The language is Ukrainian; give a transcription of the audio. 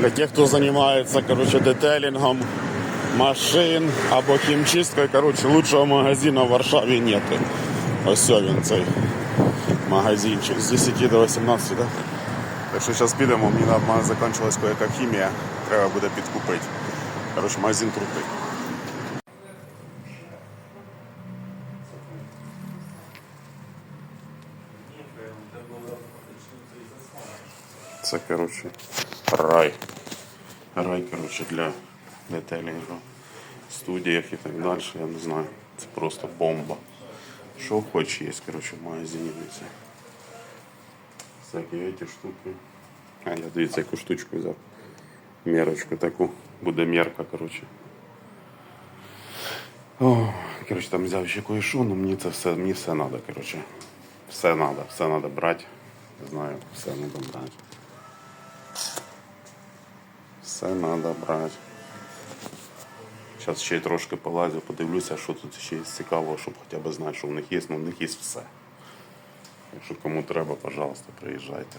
Для тех, кто занимается, короче, детейлингом машин або хімчисткою, короче, лучшего магазина в Варшаві нет. Ось він цей магазинчик з 10 до 18, да? Так що зараз підемо, мені на закінчилась кое-яка хімія, треба буде підкупити. Короче, магазин крутий. Це, короче, рай. Рай, короче, для детейлінгу. В студіях і так далі, я не знаю. Це просто бомба. Що хоч є, короче, в магазині. дивіться. Всякі эти штуки. А я дивіться, яку штучку взяв. Мерочку таку. Буде мерка, короче. О, короче, там взяв ще кое-що, ну мені це все, мені все надо, короче. Все надо, все надо брати. Не знаю, все надо брати. Все надо брати. Зараз ще трошки полазю, подивлюся, що тут ще є цікавого, щоб хоча б знати, що в них є, ну в них є все. Якщо кому треба, пожалуйста, приїжджайте.